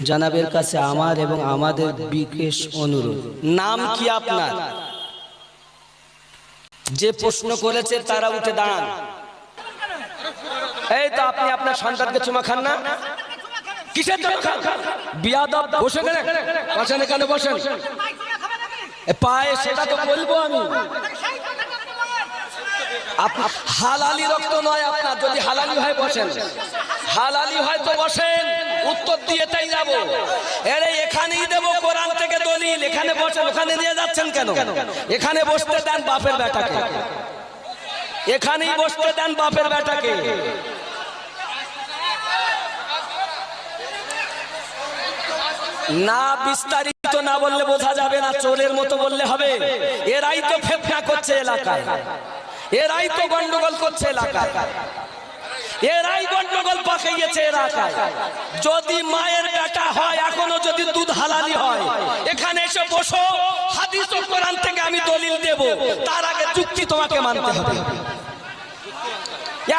জানাবের কাছে আমার এবং আমাদের বিশেষ অনুরোধ। নাম কি আপনার? যে প্রশ্ন করেছে তারা উঠে দাঁড়ান। এই তো আপনি আপনার সন্তানকে চুমা খান না? কিসের বসে গেলে বসেন এখানে, বসেন। পায়ে সেটা তো বলব আমি। হালালি রক্ত নয় আপনার, যদি হালালি হয় বসেন। হালালি হয় তো বসেন, উত্তর দিয়ে তাই যাব। এরে এখানেই দেব কোরআন থেকে দলিল, এখানে বসেন, ওখানে নিয়ে যাচ্ছেন কেন? এখানে বসতে দেন বাপের বেটাকে। এখানেই বসতে দেন বাপের বেটাকে। না বিস্তারিত না বললে বোঝা যাবে না, চোরের মতো বললে হবে। এরাই তো ফেফনা করছে এলাকায়। এরাই তো গন্ডগোল করছে এলাকায়। এরাই গন্ডগোল পাকাইয়েছে এলাকায়। যদি মায়ের বেটা হয়, এখনও যদি দুধ হালালি হয়, এখানে এসে বসো, হাদিস ও কোরআন থেকে আমি দলিল দেব। তার আগে যুক্তি তোমাকে মানতে হবে।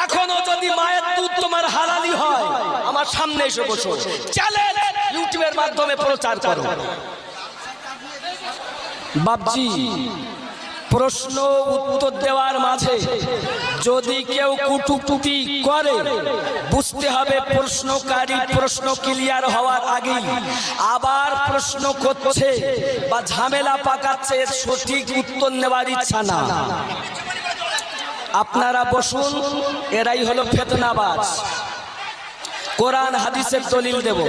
এখনও যদি মায়ের দুধ তোমার হালালি হয়, আমার সামনে এসে বসো। চ্যালেঞ্জ ইউটিউবের মাধ্যমে প্রচার করো। বাবজি প্রশ্ন উত্তর দেওয়ার মাঝে যদি কেউ কুটুকুটি করে, বুঝতে হবে প্রশ্নকারী প্রশ্ন ক্লিয়ার হওয়ার আগে আবার প্রশ্ন করছে বা ঝামেলা পাকাচ্ছে, সঠিক উত্তর নেওয়ার ইচ্ছা না। আপনারা বসুন, এরাই হলো ফেতনাবাজ। কোরআন, হাদিসের দলিল দেব।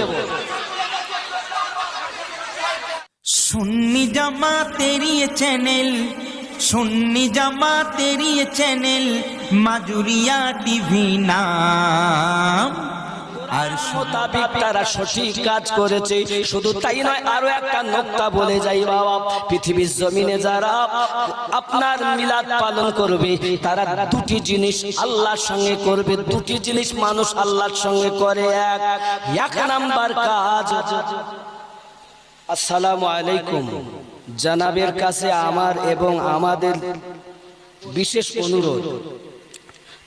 সুন্নি জামা তেরিয়ে চ্যানেল সুন্নি জামাতের চ্যানেল মাজুরিয়া টিভি নাম। আর মোতাবেক তারা সঠিক কাজ করেছে, শুধু তাই নয়, আরও একটা নোক্তা বলে যাই বাবা, পৃথিবীর জমিনে যারা আপনার মিলাদ পালন করবে, তারা দুটি জিনিস আল্লাহর সঙ্গে করবে, দুটি জিনিস মানুষ আল্লাহর সঙ্গে করে, এক এক নাম্বার কাজ আসসালামু আলাইকুম। জানাবের কাছে আমার এবং আমাদের বিশেষ অনুরোধ,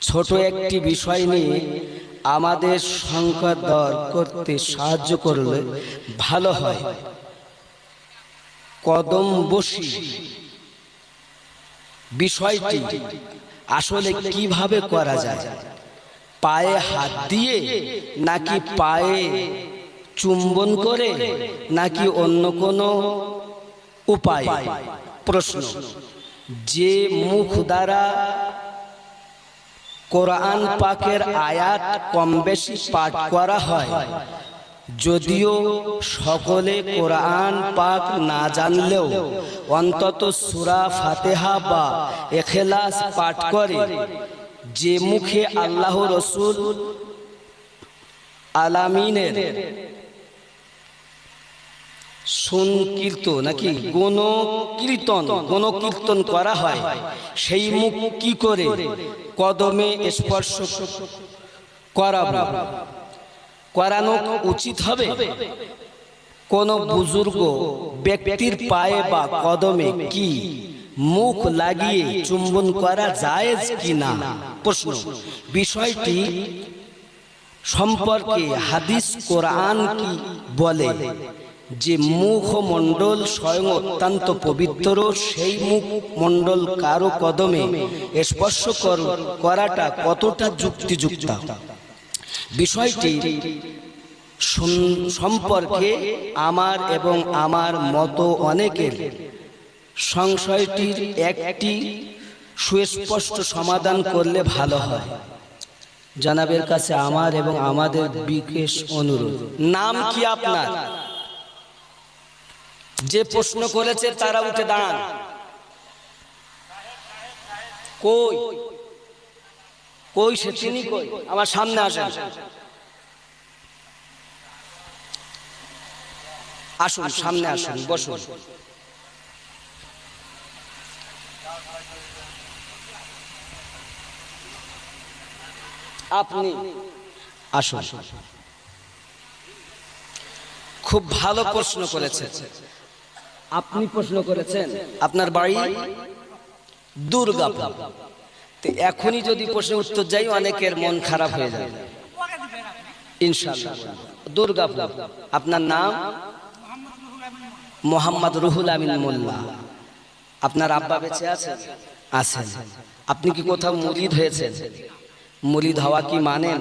ছোট একটি বিষয় নিয়ে আমাদের সংকট দর করতে সাহায্য করলে ভালো হয়। কদম বসি। বিষয়টি আসলে কীভাবে করা যায়? পায়ে হাত দিয়ে নাকি পায়ে চুম্বন করে নাকি অন্য কোনো উপায়? প্রশ্ন। যে মুখ দ্বারা কোরআন পাকের আয়াত কম বেশি পাঠ করা হয়, যদিও সকলে কোরআন পাক না জানলেও অন্তত সুরা ফাতেহা বা এখেলাস পাঠ করে। যে মুখে আল্লাহ রসুল আলামিনের সংকীর্ত নাকি? গণ কীর্তন গণ কীর্তন করা হয়। সেই মুখ কি করে? কদমে স্পর্শ করাবো। করানো উচিত হবে? কোন বুজুর্গ ব্যক্তির পায়ে বা কদমে কি মুখ লাগিয়ে চুম্বন করা যায় কি না প্রশ্ন। বিষয়টি সম্পর্কে হাদিস কোরআন কি বলে? যে মুখ মণ্ডল স্বয়ং অত্যন্ত পবিত্র, সেই মুখ মণ্ডল কারও কদমে স্পর্শ করাটা কতটা যুক্তিযুক্ত? বিষয়টি সম্পর্কে আমার এবং আমার মতো অনেকের। সংশয়টির একটি সুস্পষ্ট সমাধান করলে ভালো হয়। জানাবের কাছে আমার এবং আমাদের বিশেষ অনুরোধ। নাম কি আপনার? যে প্রশ্ন করেছে তারা উঠে দাঁড়ান। কই? কই সে চিনি কই? আমার সামনে আসেন। আসুন, সামনে আসুন, বসুন। আপনি আসুন। খুব ভালো প্রশ্ন করেছেন আপনি প্রশ্ন করেছেন, আপনার বাড়ি দুর্গাপুর। তো এখনই যদি প্রশ্ন উত্তর যাই, অনেকের মন খারাপ হয়ে যাবে। ইনশাআল্লাহ। দুর্গাপুর, আপনার নাম? মোহাম্মদ রুহুল আমিন মোল্লা। আপনার আব্বা বেঁচে আছেন? আছেন। আপনি কি কোথাও মুরিদ হয়েছেন? মুরিদ হওয়া কি মানেন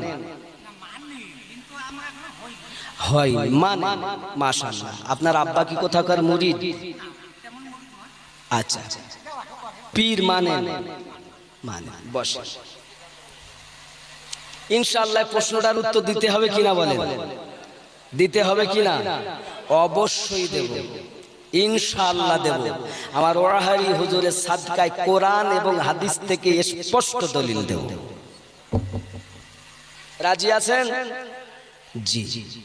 হয় মানে আপনার আব্বা কি কোথাকার মুরিদ? আচ্ছা আচ্ছা। পীর মানেন মানে বসে। ইনশাআল্লাহ প্রশ্নটার উত্তর দিতে হবে কিনা বলেন? দিতে হবে কিনা? অবশ্যই দেব। ইনশাআল্লাহ দেব। আমার ওরাহারি হুজুরের সাদকায় কোরআন এবং হাদিস থেকে স্পষ্ট দলিল দেব। রাজি আছেন? জি জি জি।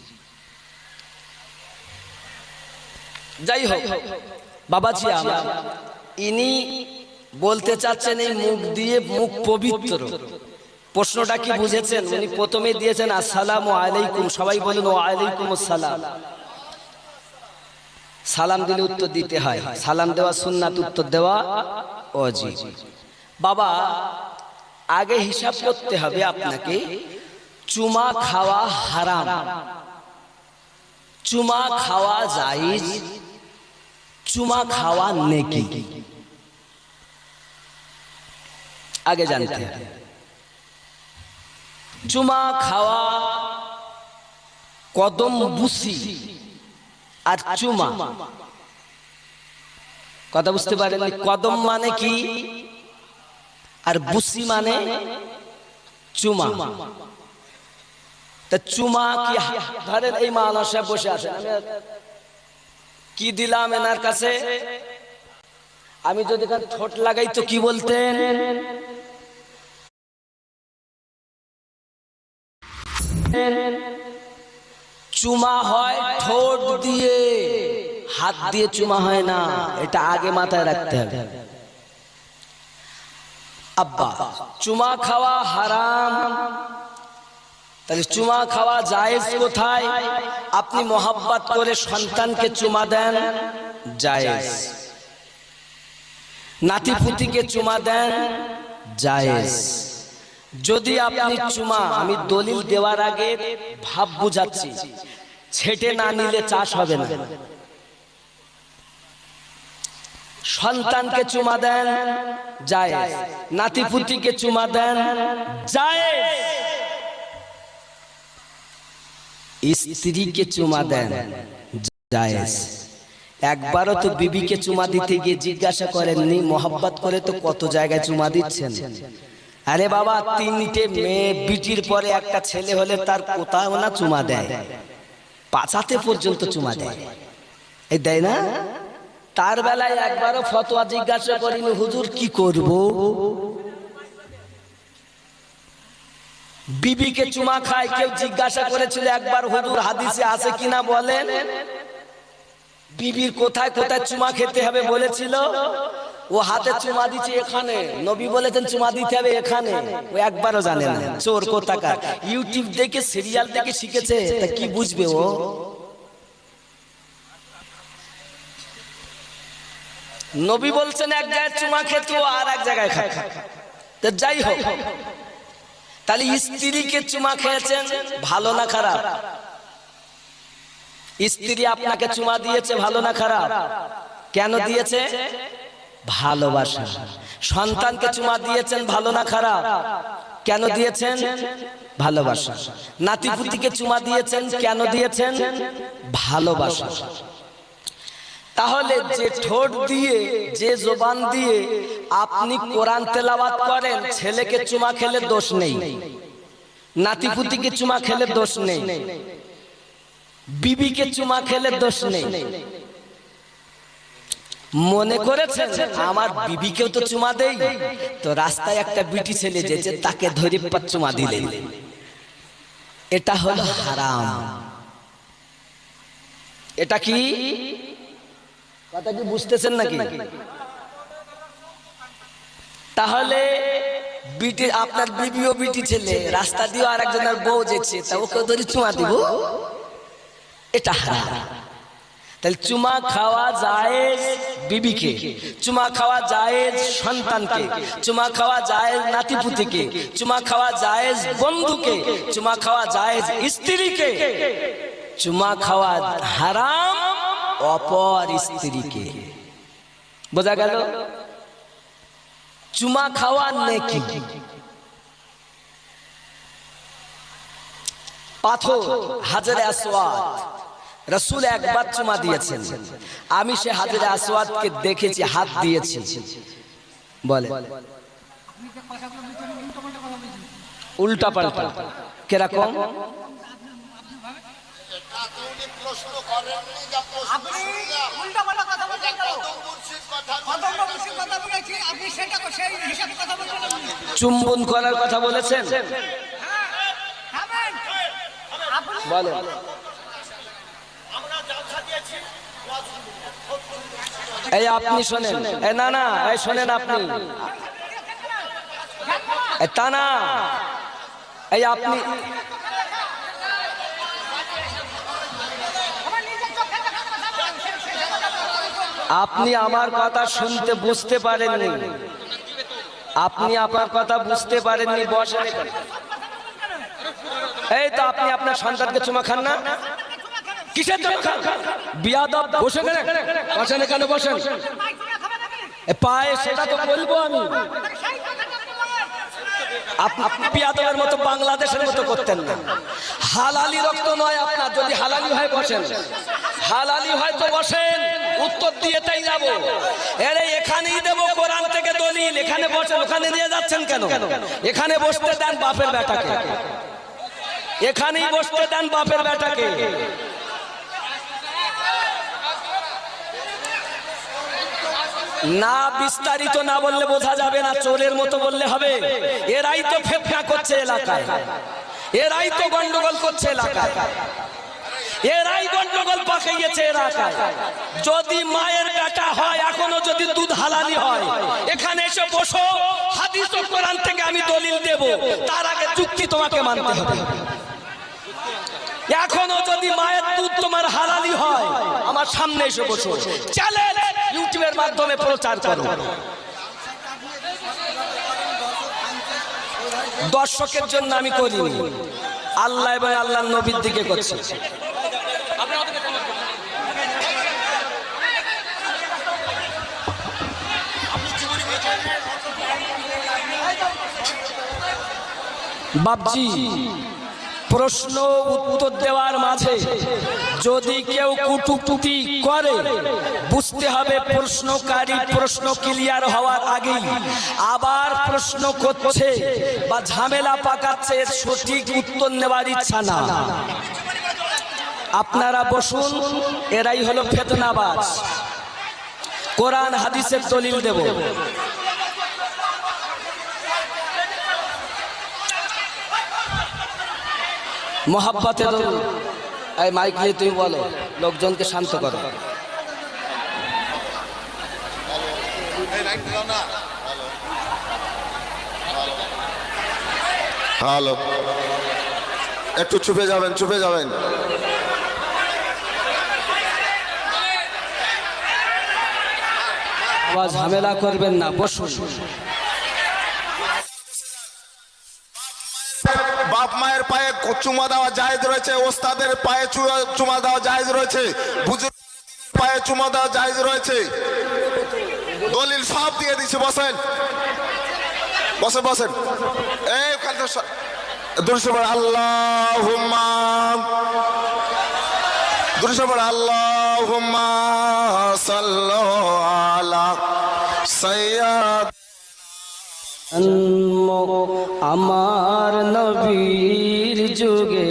যাই হোক বাবাজি আমার ইনি বলতে চাচ্ছেন এই মুখ দিয়ে মুখ পবিত্র। প্রশ্নটা কি বুঝেছেন? উনি প্রথমে দিয়েছেন আসসালামু আলাইকুম। সবাই বলেন ও আলাইকুম আসসালাম। সালাম দিলে উত্তর দিতে হয়। সালাম দেওয়া সুন্নাত উত্তর দেওয়া অজি বাবা আগে হিসাব করতে হবে আপনাকে চুমা খাওয়া হারাম। চুমা খাওয়া জায়েজ চুমা খাওয়া নেকি? আগে জানতে। চুমা খাওয়া কদম বুসি আর চুমা। কথা বুঝতে পারেন কদম মানে কি? আর বুসি মানে চুমা। তা চুমা কি ধরেন এই সাহেব বসে আছেন? আমি কি দিলাম এনার কাছে? আমি যদি ঠোঁট লাগাই তো কি বলতেন? চুমা হয় ঠোঁট দিয়ে। হাত দিয়ে চুমা হয় না, এটা আগে মাথায় রাখতে হবে। আব্বা, চুমা খাওয়া হারাম। তাহলে চুমা খাওয়া জায়েজ কোথায়? আপনি মোহাব্বত করে সন্তানকে চুমা দেন, জায়েজ। নাতি পুতিকে চুমা দেন, জায়েজ। যদি আপনি চুমা, আমি দলিল দেওয়ার আগে ভাব বুঝাচ্ছি। ছেটে না নিলে চাষ হবে না। সন্তানকে চুমা দেন যায় নাতি পুতিকে চুমা দেন যায় স্ত্রীকে চুমা দেন। জায়েজ। একবারও তো বিবিকে চুমা দিতে গিয়ে জিজ্ঞাসা করেননি, মোহাব্বত করে তো কত জায়গায় চুমা দিচ্ছেন। আরে বাবা, তিনটে মেয়ে, বিটির পরে একটা ছেলে হলে তার কোথাও না চুমা দেয়। পাচাতে পর্যন্ত চুমা দেয়। এই দেয় না? তার বেলায় একবারও ফতোয়া জিজ্ঞাসা করিনি, হুজুর কি করব? বিবিকে চুমা খায়, কেউ জিজ্ঞাসা করেছিল একবার হুজুর হাদিসে আছে কিনা বলেন। বিবির কোথায় কোথায় চুমা খেতে হবে বলেছিল? ও হাতে চুমা দিচ্ছে এখানে। নবী বলেছেন চুমা দিতে হবে এখানে। ও একবারও জানে না। চোর কোথাকার? ইউটিউব দেখে, সিরিয়াল দেখে শিখেছে, তা কি বুঝবে ও? নবী বলছেন, এক জায়গায় চুমা খেতে ও আর এক জায়গায় খায় তো যাই হোক। তাহলে স্ত্রীকে চুমা খেয়েছেন ভালো না খারাপ? স্ত্রী আপনাকে চুমা দিয়েছে ভালো না খারাপ? কেন দিয়েছে? ভালোবাসা। সন্তানকে চুমা দিয়েছেন ভালো না খারাপ? কেন দিয়েছেন? ভালোবাসা। নাতিপুতিকে চুমা দিয়েছেন কেন দিয়েছেন ভালোবাসা। তাহলে যে ঠোঁট দিয়ে যে জোবান দিয়ে আপনি কোরআন তেলাওয়াত করেন ছেলেকে চুমা খেলে দোষ নেই। নাতিপুতিকে চুমা খেলে দোষ নেই। বিবিকে চুমা খেলে দোষ নেই। মনে করেছেন আমার বিবিকেও তো চুমা দেই? তো রাস্তায় একটা বিটি ছেলে যেছে তাকে ধরে চুমা দিলেন। এটা হলো হারাম। এটা কি? তাহলে বিটি, আপনার বিবিও বিটি ছেলে, রাস্তা দিয়ে আর একজনের বউ যেছে, তা ওকে ধরে চুমা দিব? এটা তাহলে চুমা খাওয়া জায়েজ বিবিকে, চুমা খাওয়া জায়েজ সন্তানকে, চুমা খাওয়া জায়েজ নাতিপুতিকে, চুমা খাওয়া জায়েজ বন্ধুকে, চুমা খাওয়া জায়েজ স্ত্রীকে, চুমা খাওয়া হারাম। অপর স্ত্রীকে। বোঝা গেল? চুমা খাওয়া নেকি। রসুল একবার চুমা আমি সে হাজারে আসওয়াদকে দেখেছি, হাত দিয়েছি। বলে উল্টা পাল্টা কীরকম? প্রশ্ন করেননি যা প্রশ্ন। কথা বলছেন কথা বলেছি, আপনি সেটা সেই হিসাবে কথা বলছেন চুম্বন করার কথা বলেছেন? থামেন। আপনি এই আপনি শোনেন। এ না না এই শোনেন আপনি। তা না। এই আপনি আমার নিজের চোখে দেখা কথা বলেন, সে- সে- সে কথা বলেন। আপনি আমার কথা শুনতে বুঝতে পারেননি। আপনি আপনার কথা বুঝতে পারেননি, বসেন। এই তো আপনি আপনার সন্তানকে চুমা খান না? কিসের বিয়াদব বসে পায়ে সেটা তো বলব আমি তাহলে সেই কথাটা আপনি বলেন। আপ- আপনি বিয়াদবের মতো বাংলাদেশের মতো করতেন না। হালালি রক্ত নয় আপনার, যদি হালালি হয় বসেন। হালালি হয় তো বসেন, উত্তর দিয়ে তাই যাব। এরে এখানেই দেবো, কোরআন থেকে দলিল, এখানে বসেন, ওখানে নিয়ে যাচ্ছেন কেন? এখানে বসতে দেন বাপের বেটাকে। এখানেই বসতে দেন বাপের বেটাকে। না বিস্তারিত না বললে বোঝা যাবে না, চোরের মতো বললে হবে। এরাই তো ফেফড়া করছে এলাকায়। এরাই তো গন্ডগোল করছে এলাকায়। এরাই গন্ডগোল পাকাইয়েছে এলাকায়। যদি মায়ের বেটা হয়, এখনও যদি দুধ হালালি হয়, এখানে এসে বসো, হাদিস ও কোরআন থেকে আমি দলিল দেব। তার আগে চুক্তি তোমাকে মানতে হবে। এখনও যদি মায়ের দুধ তোমার হালালি হয়। আমার সামনে এসে বসো। চ্যালেঞ্জ ইউটিউবের মাধ্যমে প্রচার করো। দর্শকের জন্য আমি করিনি। আল্লাহ এবং আল্লাহ নবীর দিকে করছি। বাবজি প্রশ্ন উত্তর দেওয়ার মাঝে যদি কেউ কুটুকুটি করে, বুঝতে হবে প্রশ্নকারী প্রশ্ন ক্লিয়ার হওয়ার আগেই আবার প্রশ্ন করছে বা ঝামেলা পাকাচ্ছে, সঠিক উত্তর নেওয়ার ইচ্ছা না। আপনারা বসুন, এরাই হলো ফেতনাবাজ। কোরআন, হাদিসের দলিল দেব। মোহাব্বতে ধরুন এই মাইক নিয়ে তুমি বলো লোকজনকে শান্ত করো। হ্যালো। একটু চুপে যাবেন চুপে যাবেন। ঝামেলা করবেন না বসুন। মায়ের পায়ে চুমা দেওয়া জায়েজ রয়েছে, ওস্তাদের পায়ে চুমা দেওয়া জায়েজ রয়েছে বুজুর্গ পায়ে চুমা দেওয়া জায়েজ রয়েছে। দলিল সব দিয়ে দিচ্ছে বসেন। বসেন বসেন। এই ওখানে দুশো আল্লাহ দুশো আল্লাহ সৈয়দ আমার নবীর যুগে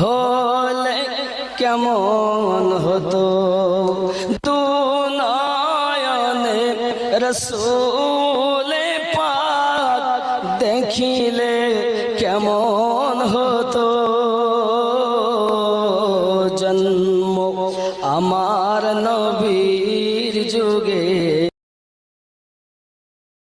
হলে কেমন হতো? দু নয়নে রসুল